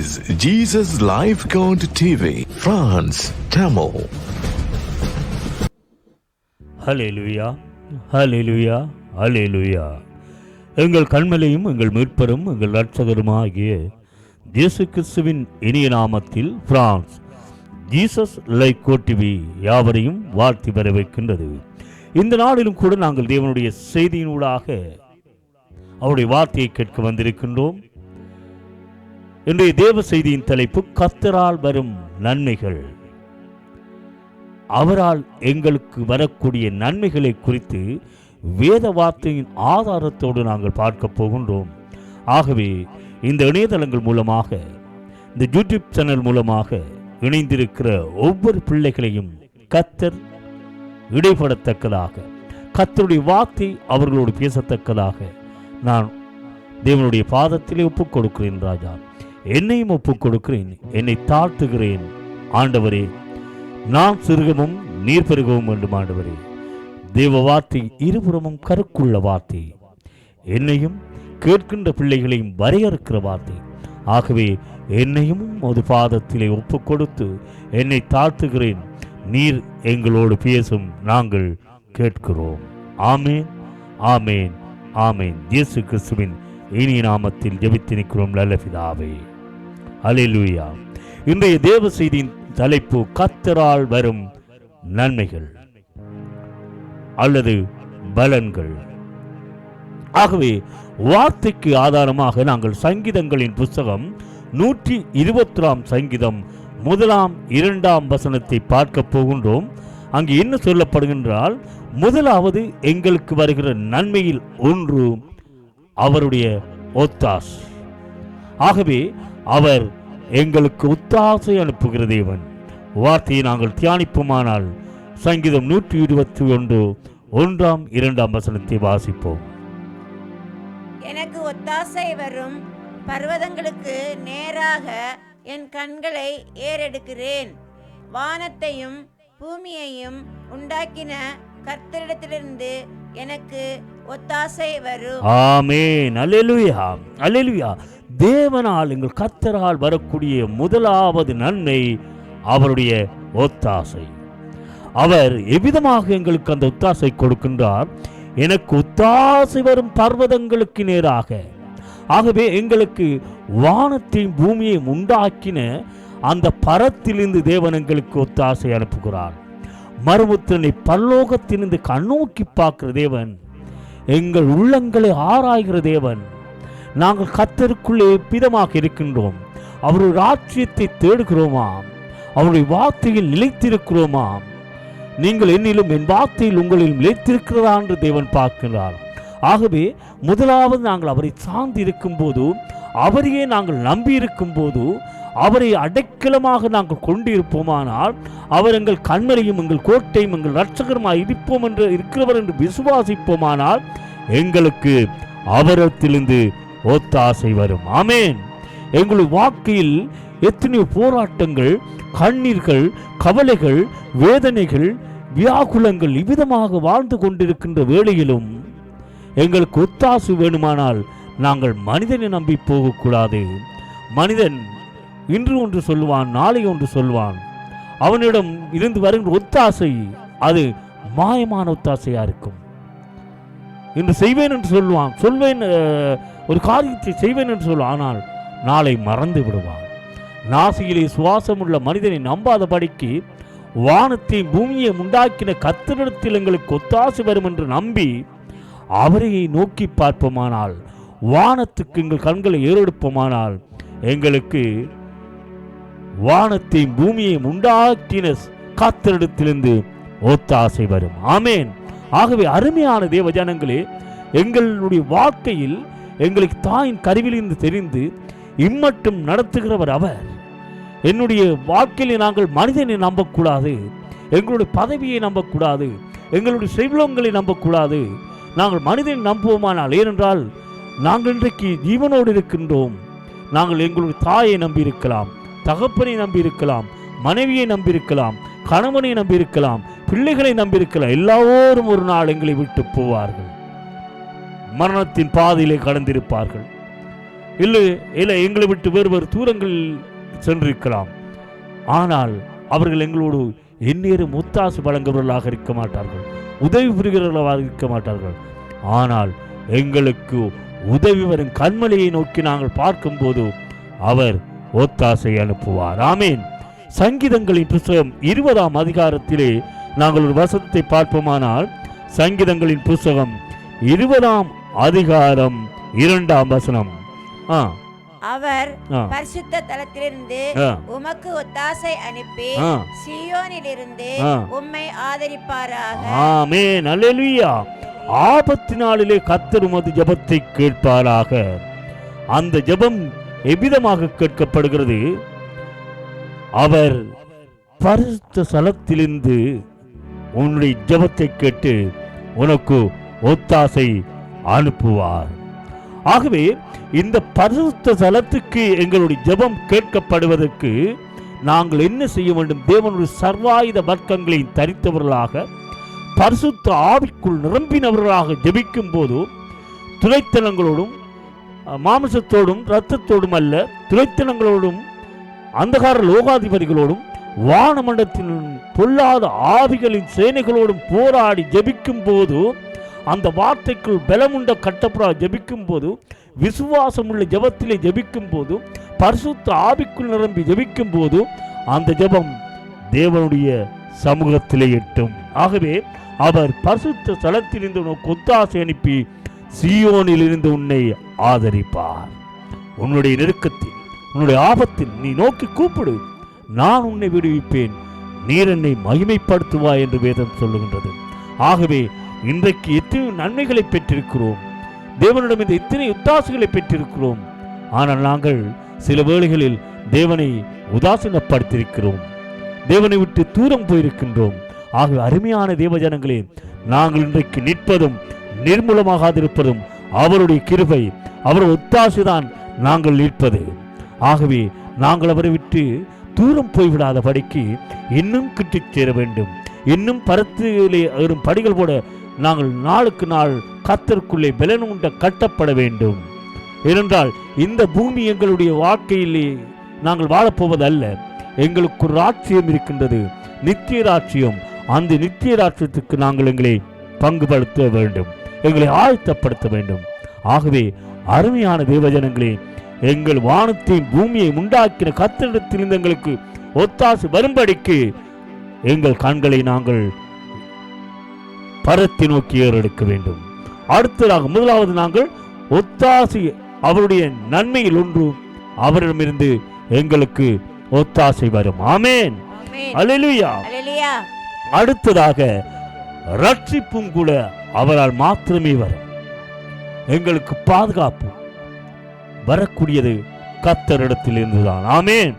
Is Jesus live count TV France Tamil hallelujah hallelujah லுயா ஹலே லுயா எங்கள் கண்மலையும் எங்கள் மீட்பரும் எங்கள் இரட்சகருமாகிய இயேசு கிறிஸ்துவின் இனிய நாமத்தில் பிரான்ஸ் ஜீசஸ் லைக் கோட்டிவி யாவரையும் வாழ்த்தி வைக்கின்றது. இந்த நாளிலும் கூட நாங்கள் தேவனுடைய செய்தியினூடாக அவருடைய வார்த்தையை கேட்க வந்திருக்கின்றோம். இன்றைய தேவ செய்தியின் தலைப்பு கத்தரால் வரும் நன்மைகள். அவரால் எங்களுக்கு வரக்கூடிய நன்மைகளை குறித்து வேத வார்த்தையின் ஆதாரத்தோடு நாங்கள் பார்க்க போகின்றோம். ஆகவே இந்த இணையதளங்கள் மூலமாக இந்த யூடியூப் சேனல் மூலமாக இணைந்திருக்கிற ஒவ்வொரு பிள்ளைகளையும் கத்தர் இடைப்படத்தக்கதாக கத்தருடைய வார்த்தை அவர்களோடு பேசத்தக்கதாக நான் தேவனுடைய பாதத்திலே ஒப்புக் கொடுக்கிறேன் ராஜா. என்னையும் ஒப்புக் கொடுக்கிறேன் என்னை தாழ்த்துகிறேன். ஆண்டவரே நான் சிறுகவும் நீர் பெருகவும் வேண்டும் ஆண்டவரே. தேவ வார்த்தை இருபுறமும் கருக்குள்ள வார்த்தை. என்னையும் கேட்கின்ற பிள்ளைகளையும் வரையறுக்கிற வார்த்தை. ஆகவே என்னையும் ஒரு பாதத்திலே ஒப்பு கொடுத்து என்னை தாழ்த்துகிறேன். நீர் எங்களோடு பேசும் நாங்கள் கேட்கிறோம். ஆமேன் ஆமேன் ஆமேன். இயேசு கிறிஸ்துவின் இனிய நாமத்தில் ஜெபித்து நிற்கிறோம் நல்ல பிதாவே. அலிலுயா இன்றைய தேவ செய்தியின் தலைப்பு கத்தரால் வரும் நன்மைகள் அல்லது பலன்கள். ஆகவே வார்த்தைக்கு ஆதாரமாக நாங்கள் சங்கீதங்களின் புஸ்தகம் நூற்றி இருபத்தொராம் சங்கீதம் முதலாம் இரண்டாம் வசனத்தை பார்க்க போகின்றோம். அங்கு என்ன சொல்லப்படுகின்றால் முதலாவது எங்களுக்கு வருகிற நன்மையில் ஒன்று அவருடைய ஒத்தாஸ். ஆகவே அவர் எங்களுக்கு ஒத்தாசை அனுப்புகிற தேவன். வார்த்தையை நாங்கள் தியானிப்போமானால் சங்கீதம் நூற்றி இருபத்தி ஒன்று ஒன்றாம் இரண்டாம் வசனத்தை வாசிப்போம். எனக்கு ஒத்தாசை வரும். பர்வதங்களுக்கு நேராக என் கண்களை ஏறெடுக்கிறேன். வானத்தையும் பூமியையும் உண்டாக்கின கர்த்தரிடத்திலிருந்து எனக்கு ஒத்தாசை வரும். ஆமேன். அல்லேலூயா. அல்லேலூயா. தேவனால் எங்கள் கத்தரால் வரக்கூடிய முதலாவது நன்மை அவருடைய ஒத்தாசை. அவர் எவ்விதமாக எங்களுக்கு அந்த ஒத்தாசை கொடுக்கின்றார்? எனக்கு ஒத்தாசை வரும் பர்வதங்களுக்கு நேராக. ஆகவே எங்களுக்கு வானத்தையும் பூமியையும் உண்டாக்கின அந்த பரத்திலிருந்து தேவன் எங்களுக்கு ஒத்தாசை அனுப்புகிறார். மறுமுத்திரனை பல்லோகத்திலிருந்து கண்ணோக்கி பார்க்கிற தேவன் எங்கள் உள்ளங்களை ஆராய்கிற தேவன். நாங்கள் கத்தருக்குள்ளே பிதமாக இருக்கின்றோம். அவருடைய ராட்சியத்தை தேடுகிறோமா? அவருடைய வார்த்தையில் நிலைத்திருக்கிறோமா? நீங்கள் என்னிலும் என் வார்த்தையில் உங்களில் நிலைத்திருக்கிறதா என்று தேவன் பார்க்கிறார் ஆகவே முதலாவது நாங்கள் அவரை சார்ந்து இருக்கும்போது அவரையே நாங்கள் நம்பி இருக்கும்போது அவரை அடைக்கலமாக நாங்கள் கொண்டிருப்போமானால் அவர் எங்கள் கண்மலையும் எங்கள் கோட்டையும் எங்கள் ரட்சகருமாய் இருப்போம் என்று இருக்கிறவர் என்று விசுவாசிப்போமானால் எங்களுக்கு அவரத்திலிருந்து ஒத்தாசை வரும். ஆமேன். எங்களுடைய வாழ்க்கையில் எத்தனையோ போராட்டங்கள் கண்ணீர்கள் கவலைகள் வேதனைகள் வியாகுலங்கள் இவ்விதமாக வாழ்ந்து கொண்டிருக்கின்ற வேளையிலும் எங்களுக்கு ஒத்தாசு வேணுமானால் நாங்கள் மனிதனை நம்பி போகக்கூடாது. மனிதன் இன்று ஒன்று சொல்லுவான் நாளை ஒன்று சொல்வான் அவனிடம் இருந்து வருகின்ற ஒத்தாசை அது மாயமான ஒத்தாசையாக இருக்கும். இன்று செய்வேன் என்று சொல்லுவான் சொல்வேன் ஒரு காரியத்தை செய்வேன் என்று சொல்லுவான் ஆனால் நாளை மறந்து விடுவான். நாசியிலே சுவாசமுள்ள மனிதனை நம்பாதபடிக்கு வானத்தையும் பூமியை உண்டாக்கின கத்திரிடத்தில் எங்களுக்கு ஒத்தாசை வரும் என்று நம்பி அவரையை நோக்கி பார்ப்போமானால் வானத்துக்கு எங்கள் கண்களை ஏறெடுப்போமானால் எங்களுக்கு வானத்தையும் பூமியையும் உண்டாக்கின காத்திரிடத்திலிருந்து ஒத்தாசை வரும். ஆமேன். ஆகவே அருமையான தேவ ஜனங்களே எங்களுடைய வாழ்க்கையில் எங்களுக்கு தாயின் கருவிலிருந்து தெரிந்து இம்மட்டும் நடத்துகிறவர் அவர். என்னுடைய வாழ்க்கையிலே நாங்கள் மனிதனை நம்பக்கூடாது எங்களுடைய பதவியை நம்பக்கூடாது எங்களுடைய செல்வங்களை நம்பக்கூடாது. நாங்கள் மனிதனை நம்புவோமானால் ஏனென்றால் நாங்கள் இன்றைக்கு ஜீவனோடு இருக்கின்றோம். நாங்கள் எங்களுடைய தாயை நம்பியிருக்கலாம். தகப்பனை நம்பியிருக்கலாம் மனைவியை நம்பியிருக்கலாம் கணவனை நம்பியிருக்கலாம் பிள்ளைகளை நம்பியிருக்கலாம் எல்லாரும் ஒரு நாள் எங்களை விட்டு போவார்கள். மரணத்தின் பாதையிலே கடந்திருப்பார்கள். இல்லை இல்லை எங்களை விட்டு வேறு வேறு தூரங்களில் சென்றிருக்கலாம். ஆனால் அவர்கள் எங்களோடு எந்நேரம் ஒத்தாசு வழங்குபவர்களாக இருக்க மாட்டார்கள் உதவி புரிகிறவர்களாக இருக்க மாட்டார்கள். ஆனால் எங்களுக்கு உதவி வரும் கண்மலையை நோக்கி நாங்கள் பார்க்கும்போது அவர் ஒத்தாசை அனுப்புவார். ஆமேன். சங்கீதங்களின் புஸ்தகம் இருபதாம் அதிகாரத்திலே நாங்கள் ஒரு வசனத்தை பார்ப்போமானால் சங்கீதங்களின் புஸ்தகம் இருபதாம் அதிகாரம் இரண்டாம் வசனம். ஆ. அவர் பரிசுத்த தலத்திலிருந்து உமக்கு ஒத்தாசை அனுப்பி சியோனிலிருந்து. உம்மை ஆதரிப்பாராக. ஆமென். அல்லேலூயா. ஆபத்து நாளிலே கர்த்தர் உமது ஜெபத்தை கேட்பாராக. அந்த ஜெபம் எவ்விதமாக கேட்கப்படுகிறது? அவர் பரிசுத்த சலத்திலிருந்து உன்னுடைய ஜபத்தை கேட்டு உனக்கு ஒத்தாசை அனுப்புவார். ஆகவே இந்த பரிசுத்த சலத்துக்கு எங்களுடைய ஜெபம் கேட்கப்படுவதற்கு நாங்கள் என்ன செய்ய வேண்டும்? தேவனுடைய சர்வாயுத வர்க்கங்களை தரித்தவர்களாக பரிசுத்த ஆவிக்குள் நிரம்பினவர்களாக ஜபிக்கும் போது துணைத்தனங்களோடும் மாமிசத்தோடும் இரத்தத்தோடும் அல்ல துளைத்தனங்களோடும் அந்தகார லோகாதிபதிகளோடும் வானமண்டத்தின் பொல்லாத ஆவிகளின் சேனைகளோடும் போராடி ஜபிக்கும் போது அந்த வார்த்தைக்குள் பலமுண்ட கட்டப்புறா ஜபிக்கும் போது விசுவாசமுள்ள ஜபத்திலே ஜபிக்கும் போது பரிசுத்த ஆவிக்குள் நிரம்பி ஜபிக்கும் போது அந்த ஜெபம் தேவனுடைய சமூகத்திலே எட்டும். ஆகவே அவர் பரிசுத்த ஸ்தலத்திலிருந்து உனக்கு ஒத்தாசை அனுப்பி சீயோனிலிருந்து உன்னை ஆதரிப்பார். உன்னுடைய நெருக்கத்தில் உன்னுடைய ஆபத்தில் நீ நோக்கி கூப்பிடு. நான் உன்னை விடுவிப்பேன். நீர் என்னை மகிமைப்படுத்துவாய் என்று வேதம் சொல்லுகின்றது. ஆகவே இன்றைக்கு எத்தனை நன்மைகளை பெற்றிருக்கிறோம். தேவனிடம் இந்த இத்தனை உத்தாசுகளை பெற்றிருக்கிறோம். ஆனால் நாங்கள் சில வேளைகளில் தேவனை உதாசீனப்படுத்தியிருக்கிறோம். தேவனை விட்டு தூரம் போயிருக்கின்றோம். ஆகவே அருமையான தேவஜனங்களே நாங்கள் இன்றைக்கு நிற்பதும் நிர்மூலமாகாதிருப்பதும் அவருடைய கிருபை அவர் ஒத்தாசுதான் நாங்கள் நிற்பது. ஆகவே நாங்கள் அவரை விட்டு தூரம் போய்விடாதபடிக்கு இன்னும் கிட்டிச் சேர வேண்டும். இன்னும் பரத்திலே வரும் படிகள் போட நாங்கள் நாளுக்கு நாள் கத்தருக்குள்ளே பலனுண்ட கட்டப்பட வேண்டும். ஏனென்றால் இந்த பூமி எங்களுடைய வாழ்க்கையிலே நாங்கள் வாழப்போவது அல்ல எங்களுக்கு ஒரு ராட்சியம் இருக்கின்றது. நித்திய ராட்சியம் அந்த நித்திய ராட்சியத்துக்கு நாங்கள் எங்களை பங்குபடுத்த வேண்டும். எங்களை ஆயத்தப்படுத்த வேண்டும் ஆகவே அருமையான தேவஜனங்களே எங்கள் வானத்தையும் பூமியை உண்டாக்கின கத்தரிடத்திலிருந்து எங்களுக்கு ஒத்தாசு வரும்படிக்கு எங்கள் கண்களை நாங்கள் பரத்தை நோக்கி ஏறெடுக்க வேண்டும். அடுத்ததாக முதலாவது நாங்கள் ஒத்தாசை அவருடைய நன்மையில் ஒன்று அவரிடமிருந்து எங்களுக்கு ஒத்தாசை வரும். ஆமேன். அல்லேலூயா. அடுத்ததாக ரட்சிப்பும் கூட அவரால் மாத்திரமே வரும். எங்களுக்கு பாதுகாப்பு வரக்கூடியது கத்தரிடத்தில் இருந்துதான் ஆமேன்.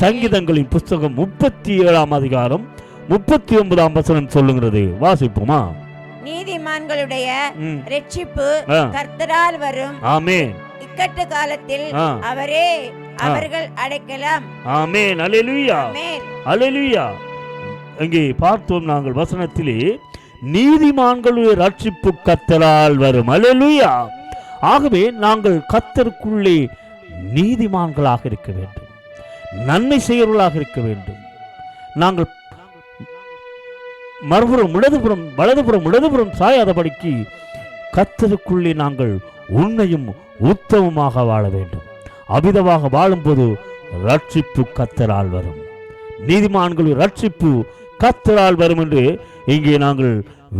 சங்கீதங்களின் புஸ்தகம் முப்பத்தி ஏழாம் அதிகாரம் முப்பத்தி ஒன்பதாம் வசனம் சொல்லுகிறது. வாசிப்போமா? நீதிமான்களுடைய ரட்சிப்பு கர்த்தரால் வரும். ஆமேன். இக்கட்டு காலத்தில் அவரே அவர்கள் அடைக்கலாம். ஆமேன். அல்லேலூயா. ஆமென். அல்லேலூயா. இங்கே பார்த்தோம் நாங்கள் வசனத்திலே நீதிமான்களுடைய ரட்சிப்பு கத்தரால் வரும். அலலுயா ஆகவே நாங்கள் கத்தருக்குள்ளே நீதிமான்களாக இருக்க வேண்டும். நன்மை செய்கிறவர்களாக இருக்க வேண்டும். நாங்கள் மறுபுறம் இடதுபுறம் வலதுபுறம் இடதுபுறம் சாயாதபடிக்கு கத்தருக்குள்ளே நாங்கள் உண்மையும் உத்தமமாக வாழ வேண்டும். அமிதமாக வாழும்போது ரட்சிப்பு கத்தரால் வரும். நீதிமான்களின் ரட்சிப்பு கத்தரால் வரும் என்று இங்கே நாங்கள்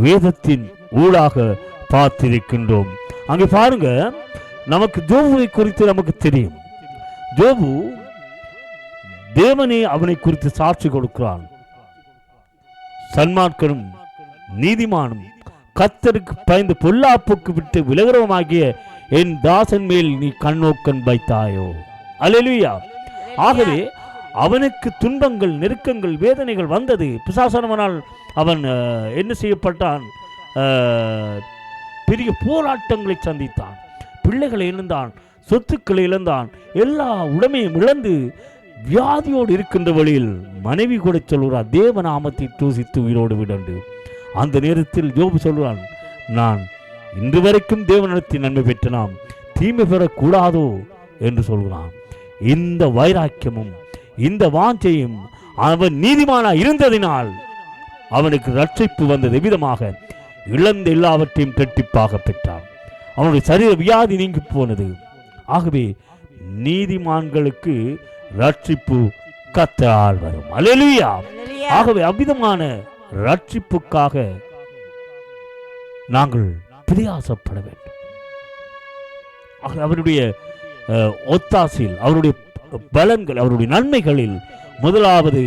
வேதத்தின் ஊடாக பார்த்திருக்கின்றோம். அங்கே பாருங்க நமக்கு ஜோபுவை குறித்து நமக்கு தெரியும். ஜோபு தேவனே அவனை குறித்து சாட்சி கொடுக்கிறான். சன்மார்க்கனும் நீதிமானும் கத்தருக்கு பயந்து பொல்லாப்புக்கு விட்டு விலகிறவமாகிய என் தாசன் மேல் நீ கண்ணோக்கன் வைத்தாயோ. அல்லேலூயா. ஆகவே அவனுக்கு துன்பங்கள் நெருக்கங்கள் வேதனைகள் வந்தது. பிசாசனவனால் அவன் என்ன செய்யப்பட்டான்? பெரிய போராட்டங்களை சந்தித்தான். பிள்ளைகளை இழந்தான் சொத்துக்களை இழந்தான் எல்லா உடமையும் இழந்து வியாதியோடு இருக்கின்ற வழியில் மனைவி கூட சொல்கிறார் தேவநாமத்தை தூசித்து உயிரோடு விடண்டு அந்த நேரத்தில் ஜோபு சொல்கிறான் நான் இன்று வரைக்கும் தேவனிடத்தில் நன்மை பெற்ற நாம் தீமை பெறக்கூடாதோ? என்று சொல்கிறான். இந்த வைராக்கியமும் இந்த வாஞ்சையும் அவன் நீதிமானா இருந்ததினால் அவனுக்கு ரட்சிப்பு வந்தது விதமாக இழந்த எல்லாவற்றையும் இரட்டிப்பாக பெற்றான். அவனுடைய சரீர வியாதி நீங்கி போனது. ஆகவே நீதிமான்களுக்கு ரட்சிப்பு கத்தால் வரும். அல்லேலூயா. ஆகவே அவ்விதமான ரட்சிப்புக்காக நாங்கள் பிரயாசப்பட வேண்டும். அவருடைய ஒத்தாசையில் அவருடைய பலன்கள் அவருடைய நன்மைகளில் முதலாவது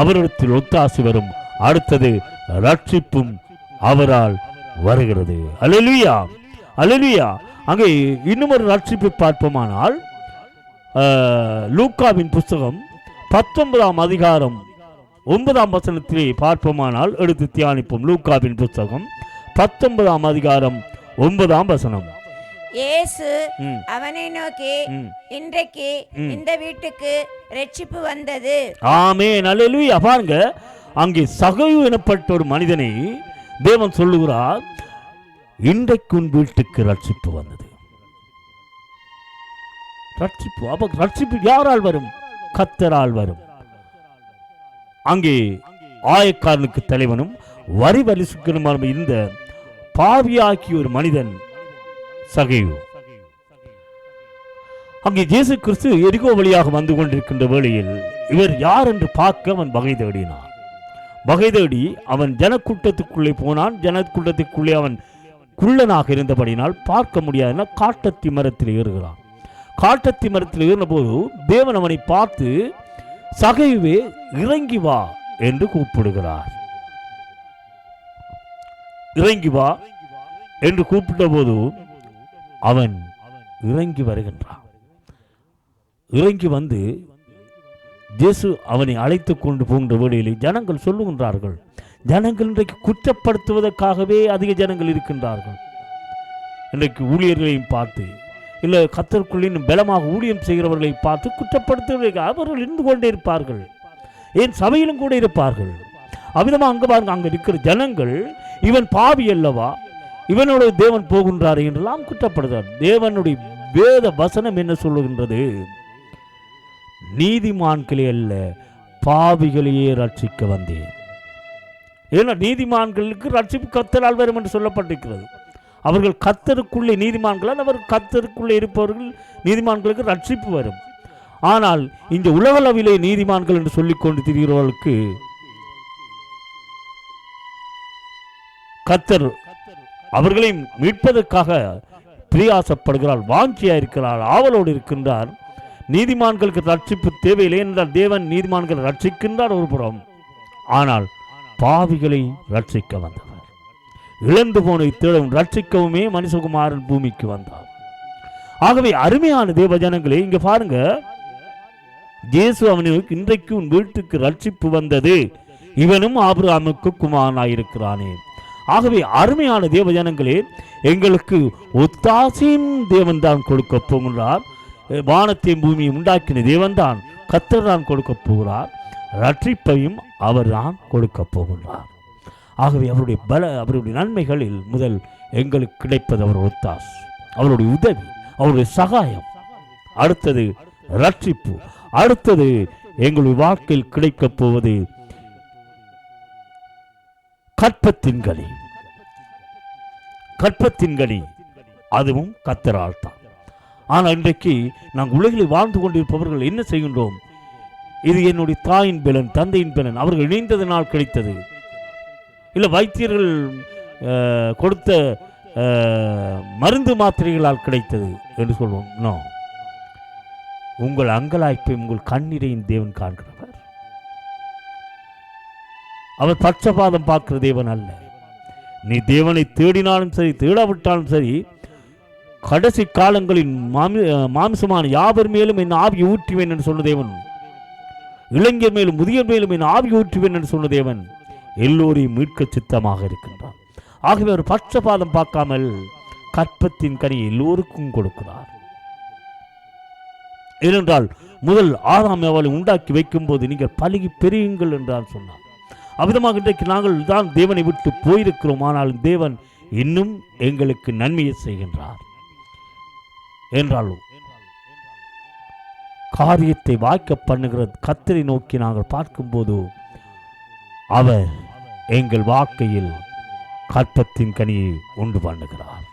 அவரிடத்தில் ஒத்தாசி வரும் அடுத்தது ரட்சிப்பும் அவரால் வருகிறது. அலலுயா அலலுயா அங்கே இன்னும் ஒரு ரட்சிப்பை பார்ப்போமானால் லூக்காவின் புஸ்தகம் பத்தொன்பதாம் அதிகாரம் ஒன்பதாம் வசனத்திலே பார்ப்போமானால் எடுத்து தியானிப்போம். லூக்காவின் புஸ்தகம் பத்தொன்பதாம் அதிகாரம் ஒன்பதாம் வசனம். இயேசு அவனை நோக்கி. இன்றைக்கு. இந்த வீட்டுக்கு ரட்சிப்பு வந்தது. ஆமே நல்லேலூயா பாருங்க அங்கே சகையு எனப்பட்ட ஒரு மனிதனை தேவன் சொல்லுகிறார் இன்றைக்கு உன் வீட்டுக்கு ரட்சிப்பு வந்தது. ரட்சிப்பு அப்ப ரட்சிப்பு யாரால் வரும்? கத்தரால் வரும். அங்கே ஆயக்காரனுக்கு தலைவனும் வரி வரிசுக்கனுமான இந்த பாவியாக்கிய ஒரு மனிதன் சகையு. அங்கே இயேசு கிறிஸ்து எரிகோ வழியாக வந்து கொண்டிருக்கின்ற வேளையில் இவர் யார் என்று பார்க்க அவன் வகை தேடினான். வகை தேடி அவன் ஜனக்கூட்டத்துக்குள்ளே போனான். ஜனக்கூட்டத்துக்குள்ளே அவன் குள்ளனாக இருந்தபடினால் பார்க்க முடியாதுன்னா காட்டத்தி மரத்தில் ஏறுகிறான். காட்டத்தி மரத்தில் ஏறினபோது தேவன் அவனை பார்த்து சகைவே இறங்கி வா என்று கூப்பிடுகிறார். இறங்கி வா என்று கூப்பிட்ட போது அவன் இறங்கி வருகின்றான். இறங்கி வந்து ஜேசு அவனை அழைத்து கொண்டு போகின்ற வேளையிலே ஜனங்கள் சொல்லுகின்றார்கள் ஜனங்கள் இன்றைக்கு குற்றப்படுத்துவதற்காகவே அதிக ஜனங்கள் இருக்கின்றார்கள். இன்றைக்கு ஊழியர்களையும் பார்த்து இல்லை கத்தருக்குள்ளே இன்னும் பலமாக ஊழியம் செய்கிறவர்களை பார்த்து குற்றப்படுத்துவதற்கு அவர்கள் இருந்து கொண்டே இருப்பார்கள். ஏன்? சபையிலும் கூட இருப்பார்கள். அவிதமாக அங்கே பாருங்க அங்கே இருக்கிற ஜனங்கள் இவன் பாவி அல்லவா? இவனுடைய தேவன் போகின்றார் என்றெல்லாம் குற்றப்படுகிறார் தேவனுடைய வேத வசனம் என்ன சொல்லுகின்றது? நீதிமான்களே அல்ல பாவிகளையே ரட்சிக்க வந்தேன். ஏன்னா நீதிமான்களுக்கு ரட்சிப்பு கத்தரால் வரும் என்று சொல்லப்பட்டிருக்கிறது. அவர்கள் கத்தருக்குள்ளே நீதிமான்களால் அவர் கத்தருக்குள்ளே இருப்பவர்கள் நீதிமான்களுக்கு ரட்சிப்பு வரும். ஆனால் இந்த உலகளவிலே நீதிமான்கள் என்று சொல்லிக் கொண்டு திரிகிறவர்களுக்கு கத்தர் அவர்களை மீட்பதற்காக பிரியாசப்படுகிறார் வாஞ்சியா இருக்கிறார் ஆவலோடு இருக்கின்றார். நீதிமான்களுக்கு ரட்சிப்பு தேவையில்லை என்றால் தேவன் நீதிமான்களை ரட்சிக்கின்றார் ஒரு புறம் ஆனால் பாவிகளை ரட்சிக்க வந்தவர். இழந்து போன தேடும் ரட்சிக்கவுமே மனுஷகுமாரன் பூமிக்கு வந்தார். ஆகவே அருமையான தேவ ஜனங்களே இங்க பாருங்க. இயேசு அவனுக்கு இன்றைக்கு உன் வீட்டுக்கு ரட்சிப்பு வந்தது. இவனும் ஆபிரகாமுக்கு குமாரனாயிருக்கிறானே. ஆகவே அருமையான தேவ ஜனங்களே எங்களுக்கு ஒத்தாசையும் தேவன்தான் கொடுக்க போகிறார் வானத்தையும் பூமியை உண்டாக்கின தேவன்தான் கத்தர் தான் கொடுக்க போகிறார். ரட்சிப்பையும் அவர் தான் கொடுக்க போகிறார் ஆகவே அவருடைய பல அவருடைய நன்மைகளில் முதல் எங்களுக்கு கிடைப்பது அவர் ஒத்தாஸ் அவருடைய உதவி அவருடைய சகாயம். அடுத்தது ரட்சிப்பு அடுத்தது எங்களுடைய வாழ்க்கையில் கிடைக்கப் போவது கற்பத்தின்களி. கற்பத்தின்களி. அதுவும் கத்தரால் தான் ஆனால் இன்றைக்கு நாங்கள் உலகில் வாழ்ந்து கொண்டிருப்பவர்கள் என்ன செய்கின்றோம்? இது என்னுடைய தாயின் பலன் தந்தையின் பலன். அவர்கள் இணைந்ததனால் கிடைத்தது. இல்லை வைத்தியர்கள் கொடுத்த மருந்து மாத்திரைகளால் கிடைத்தது என்று சொல்வோம். நோ. உங்கள் அங்கலாய்ப்பை உங்கள் கண்ணீரையும் தேவன் காண்கிறார். அவர் பட்சபாதம் பார்க்கிற தேவன் அல்ல. நீ தேவனை தேடினாலும் சரி தேடாவிட்டாலும் சரி கடைசி காலங்களின் மாமி மாமிசமான யாவர் மேலும் என் ஆவி ஊற்றுவேன் என்று சொன்ன தேவன். இளைஞர் மேலும் முதியர் மேலும் என் ஆவி ஊற்றுவேன் என்று சொன்ன தேவன். எல்லோரையும் மீட்க சித்தமாக இருக்கின்றார். ஆகவே அவர் பட்சபாதம் பார்க்காமல் கற்பத்தின் கனி எல்லோருக்கும் கொடுக்கிறார். ஏனென்றால் முதல் ஆறாம் அவளை உண்டாக்கி வைக்கும்போது நீங்கள் பழகி பெரியுங்கள் என்றால் சொன்னார் அவ்விதமாக இன்றைக்கு நாங்கள் தான் தேவனை விட்டு போயிருக்கிறோம். ஆனால் தேவன் இன்னும் எங்களுக்கு நன்மையை செய்கின்றார். என்றாலும் காரியத்தை வாய்க்க பண்ணுகிற கத்தரை நோக்கி நாங்கள் பார்க்கும்போது அவர் எங்கள் வாழ்க்கையில் கற்பத்தின் கனியை உண்டு பண்ணுகிறார்.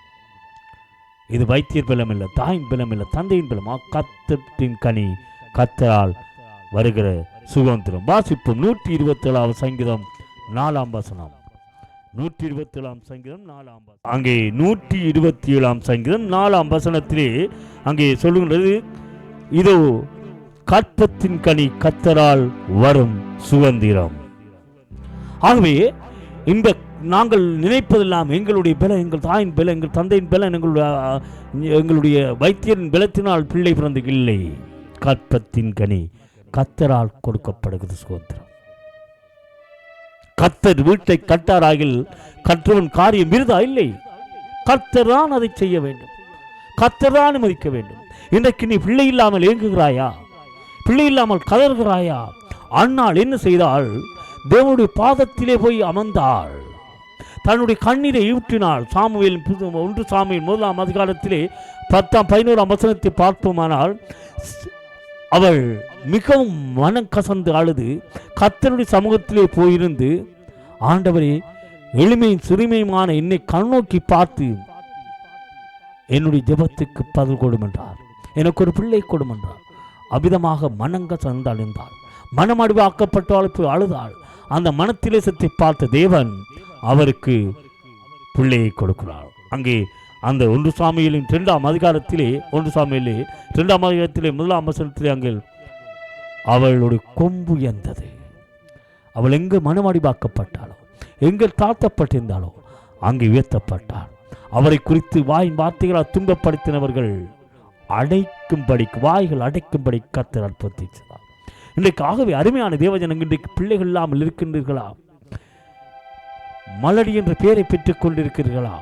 இது வைத்தியர் பலம் இல்லை தாயின் பலம் இல்லை தந்தையின் பலம்? கத்தத்தின் கனி கத்தரால் வருகிற சுதந்திரம். வாசிப்போம் நூற்றி இருபத்தேழாவது சங்கீதம் நாலாம் வசனம். நூற்றி இருபத்தி ஏழாம் சங்கீதம் நாலாம் வசனம். அங்கே நூற்றி இருபத்தி ஏழாம் சங்கீதம் நாலாம் வசனத்திலே அங்கே சொல்லுகின்றது இதோ கற்பத்தின் கனி கத்தரால் வரும் சுதந்திரம். ஆகவே இந்த நாங்கள் நினைப்பதெல்லாம் எங்களுடைய பலம் எங்கள் தாயின் பலம் எங்கள் தந்தையின் பலம் எங்களுடைய எங்களுடைய வைத்தியரின் பலத்தினால் பிள்ளை பிறந்து இல்லை கற்பத்தின் கனி கத்தரால் கொடுக்கப்படுகிறது சுதந்திரம். கத்தர் வீட்டை கட்டாராகில் கற்றவன் காரியம் விருதா? இல்லை. கத்தர்தான் அதை செய்ய வேண்டும். கத்தர்தான் அனுமதிக்க வேண்டும். இன்றைக்கு நீ பிள்ளை இல்லாமல் இயங்குகிறாயா பிள்ளை இல்லாமல் கதறுகிறாயா? அண்ணாள் என்ன செய்தாள்? தேவனுடைய பாதத்திலே போய் அமர்ந்தாள். தன்னுடைய கண்ணீரை ஈட்டினாள் சாமுவேல் புது- ஒன்று சாமியின் முதலாம் அதிகாரத்திலே பத்தாம் பதினோராம் வசனத்தை பார்ப்போமானால் அவள் மிகவும் மனம் கசந்து அழுது கத்தனுடைய சமூகத்திலே போயிருந்து ஆண்டவரே எளிமையும் சிறுமையுமான என்னை கண்ணோக்கி பார்த்து என்னுடைய ஜெபத்துக்கு பதில் கொடும் என்றார் எனக்கு ஒரு பிள்ளை கொடும் என்றார் அபிதமாக மனங்க சந்து அழுந்தாள். மனமடிவாக்கப்பட்டால் போய் அழுதாள். அந்த மனத்திலே சத்தை பார்த்த தேவன் அவருக்கு பிள்ளையை கொடுக்கிறார். அங்கே அந்த ஒன்று சாமியிலும் இரண்டாம் அதிகாரத்திலே ஒன்று சாமியிலே இரண்டாம் அதிகாரத்திலே முதலாம் வசனத்திலே அங்கே அவளுடைய கொம்பு எந்தது அவள் எங்கு மனமடிவாக்கப்பட்டாளோ எங்கே தாழ்த்தப்பட்டிருந்தாளோ அங்கு உயர்த்தப்பட்டாள். அவரை குறித்து வாயின் வார்த்தைகளால் துன்பப்படுத்தினவர்கள் அடைக்கும்படி வாய்கள் அடைக்கும்படி கத்தர் அற்புதத்தை இன்றைக்கு ஆகவே அருமையான தேவஜனங்கள் இன்றைக்கு பிள்ளைகள் இல்லாமல் இருக்கின்றீர்களா? மலடி என்ற பெயரை பெற்றுக் கொண்டிருக்கிறீர்களா?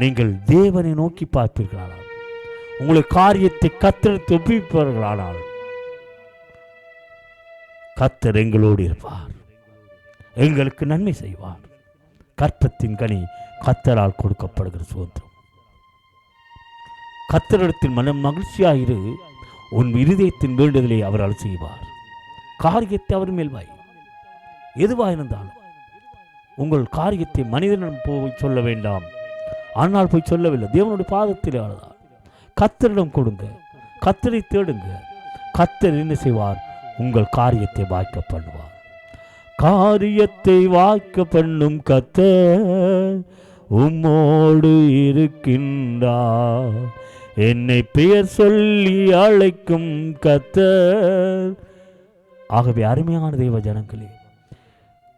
நீங்கள் தேவனை நோக்கி பார்ப்பீர்களானால் உங்களை காரியத்தை கத்தெடுத்து ஒப்பிப்பார்களானால் கத்தர் எங்களோடு இருப்பார். எங்களுக்கு நன்மை செய்வார். கற்பத்தின் கனி கத்தரால் கொடுக்கப்படுகிற சுதந்திரம். கத்தரிடத்தில் மனம் மகிழ்ச்சியாயிரு உன் இருதயத்தின் வேண்டுதலை அவரால் செய்வார். காரியத்தை அவர் மேல் வாய் எதுவாக இருந்தாலும் உங்கள் காரியத்தை மனிதனிடம் போய் சொல்ல வேண்டாம். ஆனால் போய் சொல்லவில்லை. தேவனுடைய பாதத்தில் ஆளுதார் கத்தரிடம் கொடுங்க. கத்தரை தேடுங்க. கத்தர் என்ன செய்வார்? உங்கள் காரியத்தை வாய்க்க பண்ணுவார். காரியத்தை வாய்க்க பண்ணும் கத்த உம்மோடு இருக்கின்றார். என்னை பெயர் சொல்லி அழைக்கும் கத்தர் ஆகவே அருமையான தெய்வ ஜனங்களே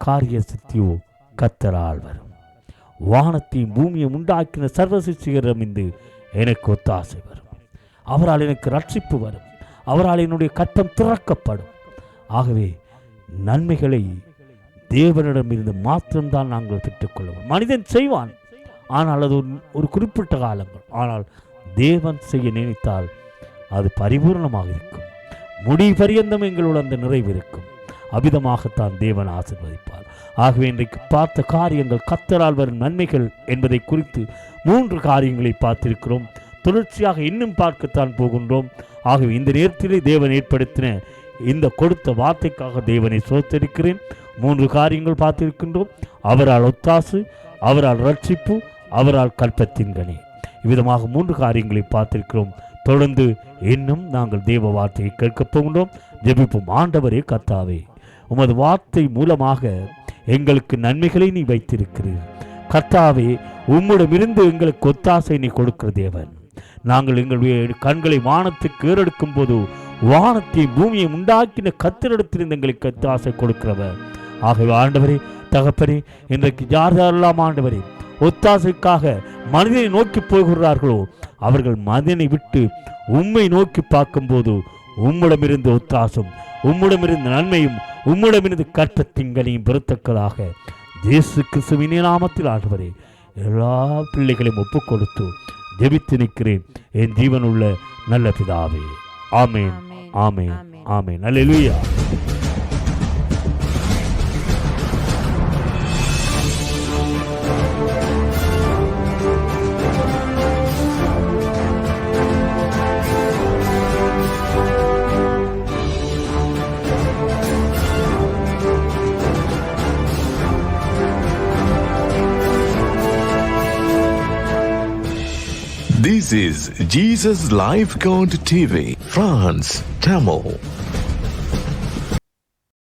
காரிய சித்தியோ கத்தரால் வரும். வானத்தையும் பூமியை உண்டாக்கின சர்வசிச்சிகரம் இந்து எனக்கு ஒத்தாசை வரும். அவரால் எனக்கு ரட்சிப்பு வரும். அவரால் என்னுடைய கட்டம் திறக்கப்படும். ஆகவே நன்மைகளை தேவனிடமிருந்து மாத்திரம்தான் நாங்கள் பெற்றுக்கொள்வோம். மனிதன் செய்வான். ஆனால் அது ஒரு- ஒரு குறிப்பிட்ட காலங்கள். ஆனால் தேவன் செய்ய நினைத்தால் அது பரிபூர்ணமாக இருக்கும். முடி பரியந்தம் எங்களோட அந்த நிறைவு இருக்கும். அபிதமாகத்தான் தேவன் ஆசிர்வதிப்பார். ஆகவே இன்றைக்கு பார்த்த காரியங்கள் கத்தரால் வரும் நன்மைகள் என்பதை குறித்து மூன்று காரியங்களை பார்த்திருக்கிறோம். தொடர்ச்சியாக இன்னும் பார்க்கத்தான் போகின்றோம். ஆகவே இந்த நேரத்திலே தேவன் ஏற்படுத்தின இந்த கொடுத்த வார்த்தைக்காக தேவனை சோத்தரிக்கிறேன். மூன்று காரியங்கள் பார்த்திருக்கின்றோம். அவரால் ஒத்தாசு அவரால் ரட்சிப்பு அவரால் கற்பத்தின்கனி இவ்விதமாக மூன்று காரியங்களை பார்த்திருக்கிறோம். தொடர்ந்து இன்னும் நாங்கள் தேவ வார்த்தையை கேட்கப் போகின்றோம். ஜெபிப்போம். ஆண்டவரே கத்தாவே உமது வார்த்தை மூலமாக எங்களுக்கு நன்மைகளை நீ வைத்திருக்கிறீர் கர்த்தாவே உம்மிடமிருந்து எங்களுக்கு ஒத்தாசை நீ கொடுக்கிற தேவன். நாங்கள் எங்களுடைய கண்களை வானத்துக்கு ஏறெடுக்கும் போது வானத்தை பூமியை உண்டாக்கின கத்திரிடத்திலிருந்து எங்களுக்கு ஒத்தாசை கொடுக்கிறவர் ஆகவே ஆண்டவரே தகப்பரே இன்றைக்கு யார் யாரெல்லாம் ஆண்டவரே ஒத்தாசைக்காக மனிதனை நோக்கி போகிறார்களோ அவர்கள் மனிதனை விட்டு உம்மை நோக்கி பார்க்கும்போது உம்மிடமிருந்து ஒத்தாசும் உம்மிடமிருந்து நன்மையும் உம்மிடமிருந்து கற்ற திங்களையும் பெறத்தக்கதாக இயேசு கிறிஸ்துவின் நாமத்தில் ஆண்டவரே எல்லா பிள்ளைகளையும் ஒப்புக் கொடுத்து ஜெபித்து நிற்கிறேன். என் ஜீவனுள்ள நல்ல பிதாவே. ஆமேன். ஆமேன். ஆமேன். அல்லேலூயா. This is Jesus Life Count TV, France, Tamil.